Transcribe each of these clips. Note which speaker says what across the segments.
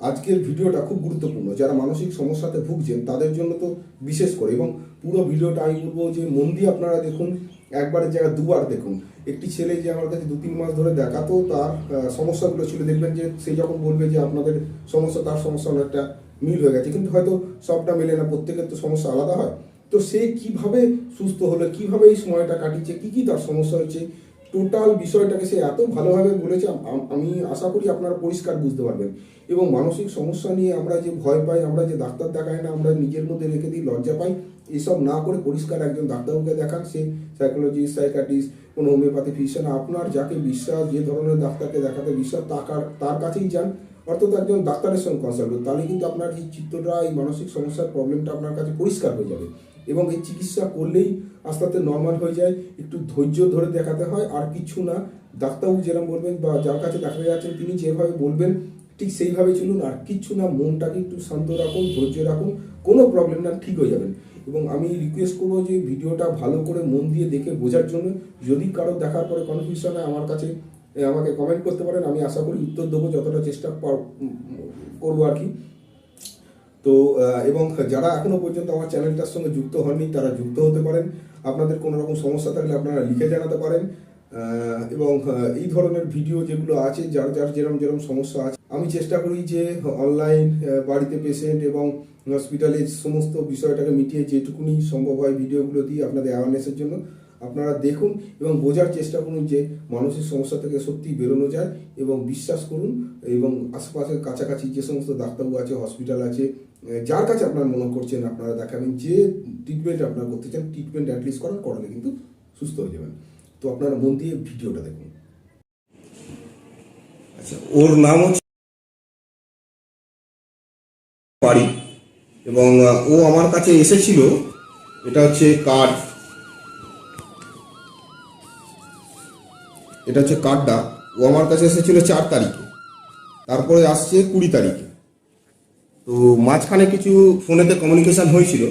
Speaker 1: আজকের ভিডিওটা খুব গুরুত্বপূর্ণ। যারা মানসিক সমস্যাতে ভুগছেন, তাদের জন্য তো বিশেষ করে। এবং পুরো ভিডিওটা আমি বলব যে, মন দিয়ে আপনারা দেখুন একবারের জায়গায় দুবার দেখুন। একটি ছেলে যে আমার কাছে দু তিন মাস ধরে দেখাতো তার সমস্যাগুলো ছিল। দেখবেন যে, সে যখন বলবে যে, আপনাদের সমস্যা, তার সমস্যা অনেকটা মিল হয়ে গেছে। কিন্তু হয়তো সবটা মেলে না, প্রত্যেকের তো সমস্যা আলাদা হয়। তো সে কীভাবে সুস্থ হলো, কীভাবে এই সময়টা কাটিয়েছে, কি কি তার সমস্যা হচ্ছে টোটাল বিষয়টাকে সে এত ভালোভাবে বলেছে, আমি আশা করি আপনারা পরিষ্কার বুঝতে পারবেন। এবং মানসিক সমস্যা নিয়ে আমরা যে ভয় পাই, আমরা যে ডাক্তার দেখাই না, আমরা নিজের মধ্যে রেখে দিই, লজ্জা পাই, এসব না করে পরিষ্কার একজন ডাক্তারবাবুকে দেখান, সে সাইকোলজিস্ট সাইকাটিস্ট কোনো হোমিওপ্যাথি ফিজিশিয়ান আপনার যাকে বিশ্বাস, যে ধরনের ডাক্তারকে দেখাতে বিশ্বাস তার তার কাছেই যান। অর্থাৎ একজন ডাক্তারের সঙ্গে কনসাল্ট করুন, তাহলে কিন্তু আপনার এই চিত্রটা এই মানসিক সমস্যার প্রবলেমটা আপনার কাছে পরিষ্কার হয়ে যাবে। এবং এই চিকিৎসা করলেই আস্তে আস্তে নর্মাল হয়ে যায়, একটু ধৈর্য ধরে দেখাতে হয়, আর কিছু না। ডাক্তারবাবু যেরকম বলবেন বা যার কাছে দেখা যাচ্ছেন তিনি যেভাবে বলবেন, ঠিক সেইভাবে চলুন, আর কিচ্ছু না, মনটাকে একটু শান্ত রাখুন, ধৈর্য রাখুন, কোনো প্রবলেম না, ঠিক হয়ে যাবেন। এবং আমি রিকোয়েস্ট করব যে ভিডিওটা ভালো করে মন দিয়ে দেখে বোঝার জন্য, যদি কারও দেখার পরে কনফিউশন হয়, আমার কাছে আমাকে কমেন্ট করতে পারেন, আমি আশা করি উত্তর দেবো, যতটা চেষ্টা করব আর কি। তো এবং যারা এখনও পর্যন্ত আমার চ্যানেলটার সঙ্গে যুক্ত হননি, তারা যুক্ত হতে পারেন। আপনাদের কোনো রকম সমস্যা থাকলে আপনারা লিখে জানাতে পারেন। এবং এই ধরনের ভিডিও যেগুলো আছে, যার যার যেরকম যেরকম সমস্যা আছে, আমি চেষ্টা করি যে অনলাইন বাড়িতে পেশেন্ট এবং হসপিটালে সমস্ত বিষয়টাকে মিটিয়ে যেটুকুনি সম্ভব হয় ভিডিওগুলো দিয়ে আপনাদের অ্যাওয়ারনেসের জন্য। আপনারা দেখুন এবং বোঝার চেষ্টা করুন যে মানসিক সমস্যা থেকে সত্যি বেরোনো যায় এবং বিশ্বাস করুন এবং আশেপাশের কাছাকাছি যে সমস্ত ডাক্তারবাবু আছে হসপিটাল আছে যার কাছে আপনারা মনে করছেন আপনারা দেখাবেন যে ট্রিটমেন্ট আপনারা করতে চান ট্রিটমেন্ট অ্যাটলিস্ট করার করালে কিন্তু সুস্থ হয়ে যাবেন। তো আপনারা মন দিয়ে ভিডিওটা দেখুন। আচ্ছা ওর নাম হচ্ছে বাড়ি এবং ও আমার কাছে এসেছিল, এটা হচ্ছে কার্ড। এটা হচ্ছে কার্ডটা। ও আমার কাছে এসেছিল চার তারিখে। তারপরে আসছে কুড়ি তারিখে। তো মাঝখানে কিছু ফোনেতে কমিউনিকেশন হয়েছিল।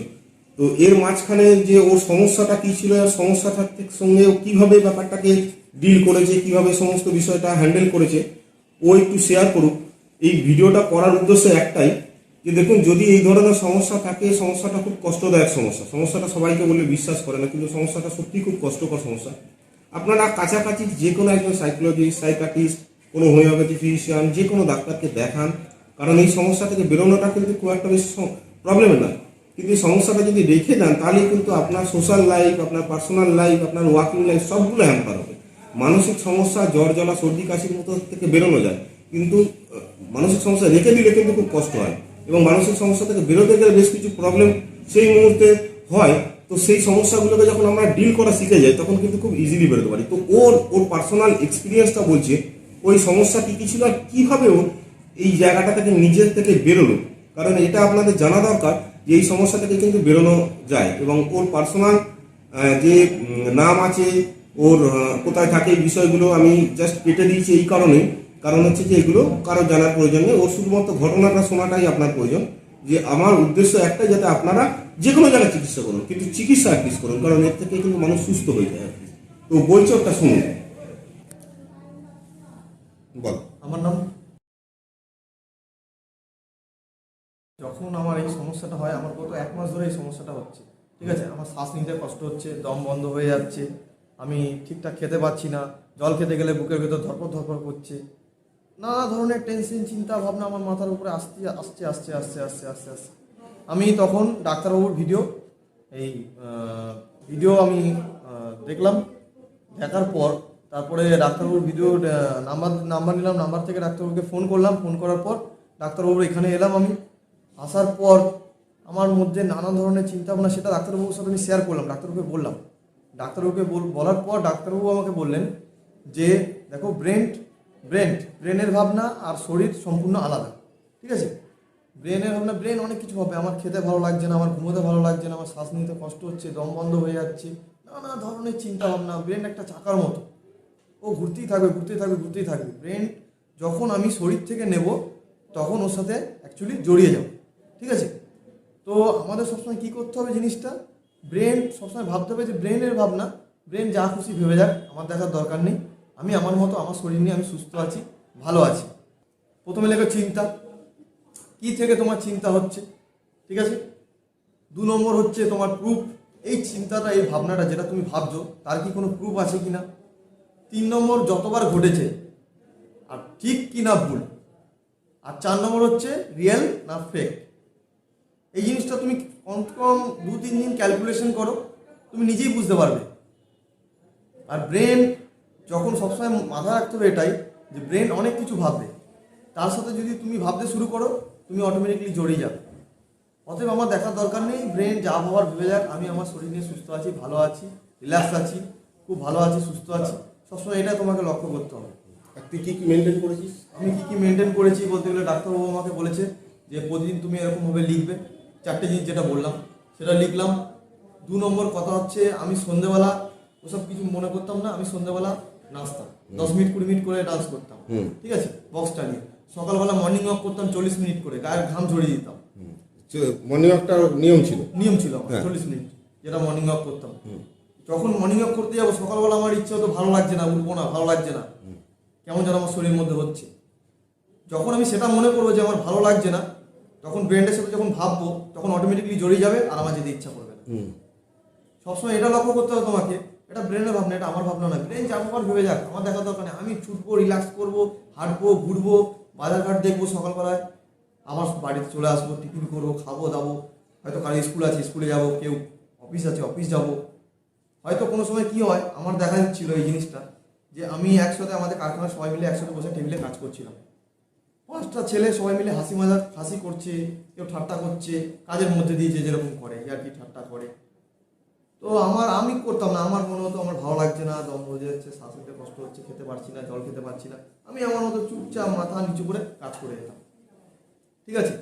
Speaker 1: তো এর মাঝখানে যে ওর সমস্যাটা কী ছিল আর সমস্যাটার সঙ্গে ও কীভাবে ব্যাপারটাকে ডিল করেছে, কীভাবে সমস্ত বিষয়টা হ্যান্ডেল করেছে, ও একটু শেয়ার করুক। এই ভিডিওটা করার উদ্দেশ্য একটাই, যে দেখুন, যদি এই ধরনের সমস্যা থাকে, সমস্যাটা খুব কষ্টদায়ক সমস্যা। সমস্যাটা সবাইকে বলে বিশ্বাস করে না, কিন্তু সমস্যাটা সত্যিই খুব কষ্টকর সমস্যা। আপনারা কাছাকাছি যে কোনো একজন সাইকোলজিস্ট সাইকাটিস্ট কোনো হোমিওপ্যাথি ফিজিশিয়ান যে কোনো ডাক্তারকে দেখান কারণ এই সমস্যা থেকে বেরোনোটা কিন্তু খুব একটা বেশি প্রবলেমের না। কিন্তু এই সমস্যাটা যদি রেখে দেন, তাহলে কিন্তু আপনার সোশ্যাল লাইফ আপনার পার্সোনাল লাইফ আপনার ওয়ার্কিং লাইফ সবগুলো হ্যাম্পার হবে। মানসিক সমস্যা, জ্বর, জ্বলা, সর্দি, কাশির মতো থেকে বেরোনো যায়। কিন্তু মানসিক সমস্যা রেখে দিলে কিন্তু খুব কষ্ট হয়। এবং মানসিক সমস্যা থেকে বেরোতে গেলে বেশ কিছু প্রবলেম সেই মুহূর্তে হয়। তো সেই সমস্যাগুলোকে যখন আমরা ডিল করা শিখে যাই, তখন কিন্তু খুব ইজিলি বেরোতে পারি। তো ওর ওর পার্সোনাল এক্সপিরিয়েন্সটা বলছে, ওই সমস্যা কী কী ছিল আর কীভাবে ও এই জায়গাটা থেকে নিজের থেকে বেরোলো কারণ এটা আপনাদের জানা দরকার যে এই সমস্যা থেকে কিন্তু বেরোনো যায় এবং ওর পার্সোনাল যে নাম আছে, ওর কোথায় থাকে এই বিষয়গুলো আমি জাস্ট কেটে দিয়েছি এই কারণে কারণ হচ্ছে যে এগুলো কারও জানার প্রয়োজন নেই। ওর শুধুমাত্র ঘটনাটা শোনাটাই আপনার প্রয়োজন। যে আমার উদ্দেশ্য একটাই যাতে আপনারা যে কোনো জায়গায় চিকিৎসা করুন, কিন্তু চিকিৎসা অ্যাটলিস্ট করুন, কারণ এর থেকে কিন্তু মানুষ সুস্থ হয়ে যায় তো বলছে ওটা শুনুন। বল।
Speaker 2: আমার নাম যখন আমার এই সমস্যাটা হয়, আমার গত এক মাস ধরে এই সমস্যাটা হচ্ছে। ঠিক আছে? আমার শ্বাস নিতে কষ্ট হচ্ছে, দম বন্ধ হয়ে যাচ্ছে, আমি ঠিকঠাক খেতে পাচ্ছি না, জল খেতে গেলে বুকের ভেতর ধরপর ধরপর করছে। নানা ধরনের টেনশন চিন্তা ভাবনা আমার মাথার উপরে আসতে আসছে আসছে আসছে আসছে আসছে আসছে আমি তখন ডাক্তারবাবুর ভিডিও এই ভিডিও আমি দেখলাম। দেখার পর তারপরে ডাক্তারবাবুর ভিডিও নাম্বার নাম্বার নিলাম নাম্বার থেকে ডাক্তারবাবুকে ফোন করলাম। ফোন করার পর ডাক্তারবাবুর এখানে এলাম আমি। আসার পর আমার মধ্যে নানা ধরনের চিন্তা ভাবনা সেটা ডাক্তারবাবুর সাথে আমি শেয়ার করলাম, ডাক্তারবাবুকে বললাম। ডাক্তারবাবুকে বল- বলার পর ডাক্তারবাবু আমাকে বললেন যে, দেখো ব্রেন ব্রেন ব্রেনের ভাবনা আর শরীর সম্পূর্ণ আলাদা, ঠিক আছে? ব্রেনের ভাবনা ব্রেন অনেক কিছু হবে। আমার খেতে ভালো লাগছে না, আমার ঘুমোতে ভালো লাগছে না, আমার শ্বাস নিতে কষ্ট হচ্ছে, দম বন্ধ হয়ে যাচ্ছে, নানা ধরনের চিন্তা ভাবনা ব্রেন একটা চাকার মতো। ও ঘুরতেই থাকবে ঘুরতেই থাকবে ঘুরতেই থাকবে। ব্রেন যখন আমি শরীর থেকে নেব, তখন ওর সাথে অ্যাকচুয়ালি জড়িয়ে যাব। ঠিক আছে? তো আমাদের সবসময় কী করতে হবে জিনিসটা? ব্রেন সবসময় ভাবতে হবে যে ব্রেনের ভাবনা ব্রেন যা খুশি ভেবে যাক, আমার দেখার দরকার নেই। আমি আমার মতো, আমার শরীর নিয়ে আমি সুস্থ আছি, ভালো আছি। প্রথমে লেগে চিন্তা। কি থেকে তোমার চিন্তা হচ্ছে? ঠিক আছে? দু নম্বর হচ্ছে তোমার প্রুফ এই চিন্তাটা, এই ভাবনাটা যেটা তুমি ভাবছ, তার কি কোনো প্রুফ আছে কি না তিন নম্বর, যতবার ঘটেছে, আর ঠিক কি না ভুল? আর চার নম্বর হচ্ছে রিয়েল না ফেক এই জিনিসটা তুমি কম কম দু তিন দিন ক্যালকুলেশন করো তুমি নিজেই বুঝতে পারবে। আর ব্রেন যখন সবসময় মাথায় রাখতে হবে এটাই যে ব্রেন অনেক কিছু ভাববে। তার সাথে যদি তুমি ভাবতে শুরু করো তুমি অটোমেটিকলি জড়িয়ে যাবে। অতএব আমার দেখার দরকার নেই ব্রেন যা ভাবার ভেবে যাক। আমি আমার শরীর নিয়ে সুস্থ আছি ভালো আছি রিল্যাক্স আছি খুব ভালো আছি সুস্থ আছি। সবসময় এটা তোমাকে লক্ষ্য করতে হবে।
Speaker 1: তুই কী কী মেনটেন করেছিস?
Speaker 2: আমি কী কী মেনটেন করেছি বলতে গেলে ডাক্তারবাবু আমাকে বলেছে যে প্রতিদিন তুমি এরকমভাবে লিখবে। চারটে জিনিস যেটা বললাম সেটা লিখলাম। দু নম্বর কথা হচ্ছে আমি সন্ধেবেলা ওসব কিছু মনে করতাম না আমি সন্ধেবেলা নাচতাম। দশ মিনিট কুড়ি মিনিট করে ডান্স করতাম। ঠিক আছে? বক্সটা নিয়ে। সকালবেলা মর্নিং ওয়াক করতাম চল্লিশ মিনিট করে গায়ের ঘাম ঝরিয়ে দিতাম।
Speaker 1: মর্নিং ওয়াকটা নিয়ম ছিল?
Speaker 2: নিয়ম ছিল
Speaker 1: হ্যাঁ।
Speaker 2: চল্লিশ মিনিট যেটা মর্নিং ওয়াক করতাম। যখন মর্নিং ওয়াক করতে যাব সকালবেলা আমার ইচ্ছে হতো ভালো লাগছে না উঠবো না ভালো লাগছে না। কেমন যেন আমার শরীরের মধ্যে হচ্ছে। যখন আমি সেটা মনে করব যে আমার ভালো লাগছে না তখন ব্রেন্ডের সাথে যখন ভাববো তখন অটোমেটিকলি জড়িয়ে যাবে আর আমার যেতে ইচ্ছা করবে না। সবসময় এটা লক্ষ্য করতে হবে তোমাকে এটা ব্রেনের ভাবনা এটা আমার ভাবনা না। ব্রেন ব্যাপার ভেবে যাক আমার দেখা দরকার নেই। আমি ছুটবো রিল্যাক্স করব হাঁটবো ঘুরবো বাজার ঘাট দেখব সকালবেলায়। আমার বাড়িতে চলে আসব টিফিন করব খাব দাবো। হয়তো কারও স্কুল আছে স্কুলে যাব কেউ অফিস আছে অফিস যাব। হয়তো কোনো সময় কি হয় আমার দেখা যাচ্ছিল এই জিনিসটা যে আমি একসাথে আমাদের কারখানার সবাই মিলে একসাথে বসে টেবিলে কাজ করছিলাম। পাঁচটা ছেলে সবাই মিলে হাসি মজা হাসি করছে, কেউ ঠাট্টা করছে, কাজের মধ্যে দিয়ে যে যেরকম করে আর কি ঠাট্টা করে। তো আমার, আমি করতাম না, আমার মনে হতো আমার ভালো লাগছে না, দম বোঝা যাচ্ছে, শ্বাস নিতে কষ্ট হচ্ছে, খেতে পারছি না, জল খেতে পারছি না। আমি আমার মতো চুপচাপ মাথা নিচু করে কাজ করে যেতাম। ঠিক আছে?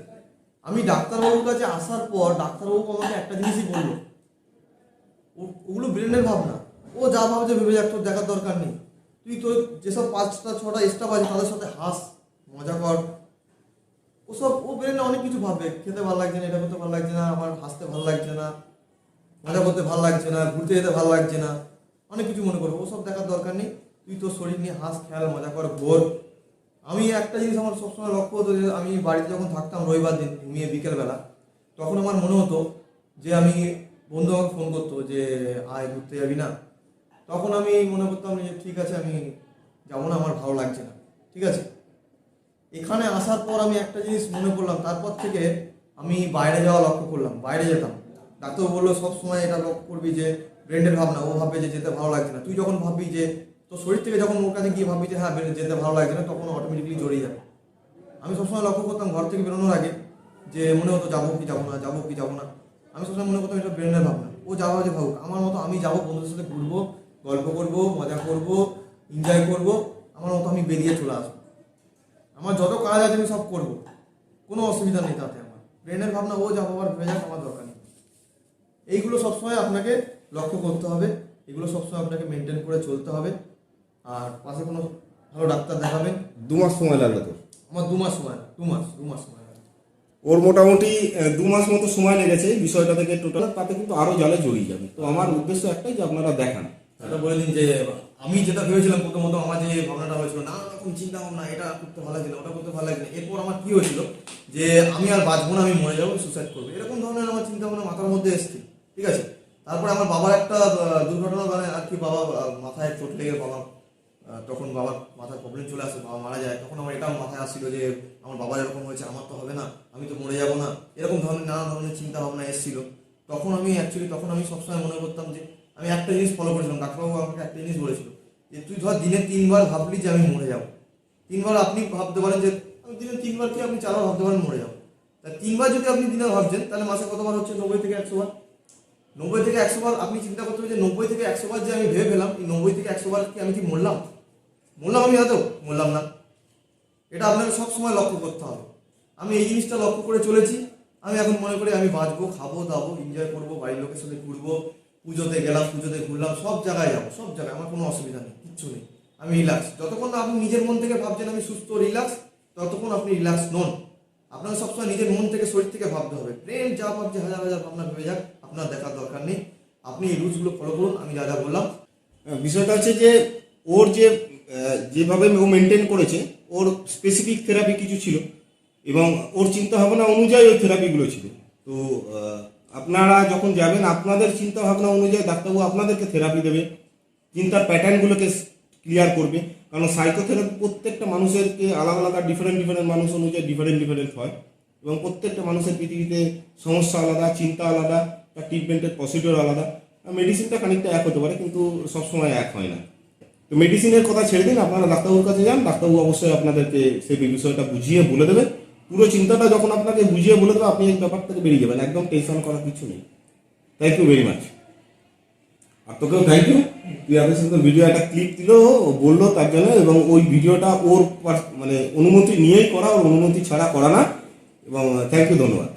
Speaker 2: আমি ডাক্তারবাবুর কাছে আসার পর, ডাক্তারবাবু আমাকে একটা জিনিসই বলল ওগুলো ব্রেনের ভাবনা। ও যা ভাবছে ভেবে যাক, তোর দেখার দরকার নেই। তুই তোর যেসব পাঁচটা, ছটা স্টাফ আছে, তাদের সাথে হাস। মজা কর ওসব, ও ব্রেনে অনেক কিছু ভাববে খেতে ভালো লাগছে না, এটা করতে ভালো লাগছে না, আমার হাসতে ভালো লাগছে না, মজা করতে ভালো লাগছে না, ঘুরতে যেতে ভালো লাগছে না, অনেক কিছু মনে করব। ওসব দেখার দরকার নেই, তুই তোর শরীর নিয়ে হাস, খেয়াল, মজা কর, ঘোর। আমি একটা জিনিস আমার সবসময় লক্ষ্য হতো যে, আমি বাড়িতে যখন থাকতাম রবিবার দিন, ঘুমিয়ে বিকেলবেলা, তখন আমার মনে হতো যে, আমি বন্ধু আমাকে ফোন করতো যে, আয়, ঘুরতে যাবি না? তখন আমি মনে করতাম যে, ঠিক আছে, আমি যাব না, আমার ভালো লাগছে না। ঠিক আছে? এখানে আসার পর আমি একটা জিনিস মনে করলাম, তারপর থেকে আমি বাইরে যাওয়া লক্ষ্য করলাম, বাইরে যেতাম। ডাক্তার বলল সবসময় এটা লক্ষ্য করবি যে ব্রেন্ডের ভাবনা, ও ভাববে যে যেতে ভালো লাগছে না। তুই যখন ভাববি যে, তোর শরীর থেকে যখন ওর কাছে গিয়ে ভাববি যে হ্যাঁ যেতে ভালো লাগছে না, তখন অটোমেটিকলি জড়িয়ে যাবে। আমি সবসময় লক্ষ্য করতাম, ঘর থেকে বেরোনোর আগে যে মনে হতো, যাব কি, যাব না, যাব কি, যাব না। আমি সবসময় মনে করতাম, এটা ব্রেনের ভাবনা। ও যাব যে ভাবুক আমার মতো আমি যাব, বন্ধুদের সাথে ঘুরবো, গল্প করব, মজা করব এনজয় করব, আমার মতো আমি বেরিয়ে চলে আসব। আমার যত কাজ আছে আমি সব করব। কোনো অসুবিধা নেই তাতে আমার। ব্রেনের ভাবনা ও যা বাবার ভেবে যাক আমার দরকার নেই। এইগুলো সবসময় আপনাকে লক্ষ্য করতে হবে। এগুলো সবসময় আপনাকে মেনটেন করে চলতে হবে। আর পাশে কোনো ভালো ডাক্তার দেখাবেন।
Speaker 1: দু মাস সময় লাগল তো
Speaker 2: আমার দু মাস সময় দু মাস দু মাস সময়
Speaker 3: ওর মোটামুটি দু মাস মতো সময় লেগেছে এই বিষয়টা থেকে টোটাল তাতে কিন্তু আরও জালে জড়িয়ে যাবে। তো আমার উদ্দেশ্য একটাই যে আপনারা দেখান।
Speaker 2: বলে দিন যে আমি যেটা ভেবেছিলাম প্রথমত আমার যে ভাবনাটা হয়েছিল না চিন্তা ভাবনা, এটা করতে ভালো লাগছে না, ওটা করতে ভালো লাগছে না। এরপর আমার কি হয়েছিল? যে আমি আর বাঁচবো না, আমি মরে যাব সুসাইড করব। এরকম ধরনের আমার চিন্তা ভাবনা মাথার মধ্যে এসছে, ঠিক আছে? তারপরে আমার বাবার একটা দুর্ঘটনা মানে আর কি বাবা মাথায় চোট লেগে বাবা তখন বাবার মাথায় প্রবলেম চলে আসে, বাবা মারা যায়। তখন আমার এটাও মাথায় আসছিল যে, আমার বাবা এরকম হয়েছে, আমার তো হবে না, আমি তো মরে যাব না। এরকম ধরনের, নানা ধরনের চিন্তা ভাবনা এসেছিল। তখন আমি অ্যাকচুয়ালি তখন আমি সবসময় মনে করতাম যে, আমি একটা জিনিস ফলো করেছিলাম, ডাক্তারবাবু আমাকে একটা জিনিস বলেছিল যে, তুই ধর দিনে তিনবার ভাবলি যে আমি মরে যাব। তিনবার আপনি ভাবতে পারেন যে, আমি দিনে তিনবার কি আপনি চারবার ভাবতে পারেন মরে যাব? তা তিনবার যদি আপনি দিনে ভাবছেন, তাহলে মাসে কতবার হচ্ছে? নব্বই থেকে একশো বার। নব্বই থেকে একশো বার আপনি চিন্তা করতে হবে যে, নব্বই থেকে একশো বার যে আমি ভেবে ফেলাম এই নব্বই থেকে একশো বার কি আমি কি মরলাম? মরলাম আমি হয়তো? মরলাম না। এটা আপনাকে সব সময় লক্ষ্য করতে হবে। আমি এই জিনিসটা লক্ষ্য করে চলেছি। আমি এখন মনে করি আমি বাঁচবো, খাব, দাবো এনজয় করব, বাড়ির লোকের সাথে ঘুরবো, পুজোতে গেলাম, পুজোতে ঘুরলাম, সব জায়গায় যাব, সব জায়গায়, আমার কোনো অসুবিধা নেই, কিচ্ছু নেই। আমি রিল্যাক্স যতক্ষণ না আপনি নিজের মন থেকে ভাবছেন আমি সুস্থ রিল্যাক্স ততক্ষণ আপনি রিল্যাক্স নন। আপনাকে সবসময় নিজের মন থেকে, শরীর থেকে ভাবতে হবে। ব্রেন যা ভাবছে, হাজার হাজার ভাবনা ভেবে যাক, আপনার দেখার দরকার নেই। আপনি এই রুলসগুলো ফলো করুন, আমি যা যা বললাম।
Speaker 3: বিষয়টা হচ্ছে যে, ওর যে যেভাবে ও মেনটেন করেছে, ওর স্পেসিফিক থেরাপি কিছু ছিল এবং ওর চিন্তা ভাবনা অনুযায়ী ওই থেরাপিগুলো ছিল। তো আপনারা যখন যাবেন, আপনাদের চিন্তা ভাবনা অনুযায়ী ডাক্তারবাবু আপনাদেরকে থেরাপি দেবে। চিন্তার প্যাটার্নগুলোকে ক্লিয়ার করবে। কারণ সাইকোথেরাপি প্রত্যেকটা মানুষের আলাদা আলাদা ডিফারেন্ট ডিফারেন্ট মানুষ অনুযায়ী ডিফারেন্ট ডিফারেন্ট হয়। এবং প্রত্যেকটা মানুষের পৃথিবীতে সমস্যা আলাদা, চিন্তা আলাদা, তার ট্রিটমেন্টের প্রসিডিওর আলাদা। মেডিসিনটা খানিকটা এক হতে পারে, কিন্তু সবসময় এক হয় না। তো মেডিসিনের কথা ছেড়ে দিন, আপনারা ডাক্তারবাবুর কাছে যান। ডাক্তারবাবু অবশ্যই আপনাদেরকে সেই বিষয়টা বুঝিয়ে বলে দেবে। পুরো চিন্তাটা যখন আপনাকে বুঝিয়ে বলে দেবে, আপনি এই ব্যাপার থেকে বেরিয়ে যাবেন। একদম টেনশন করার কিছু নেই। থ্যাংক ইউ ভেরি মাচ আর তোকেও থ্যাংক ইউ তুই সাথে ভিডিও একটা ক্লিপ দিল, ও বলল তার জন্য, এবং ওই ভিডিওটা ওর মানে অনুমতি নিয়েই করা, ওর অনুমতি ছাড়া করা না। এবং থ্যাংক ইউ ধন্যবাদ।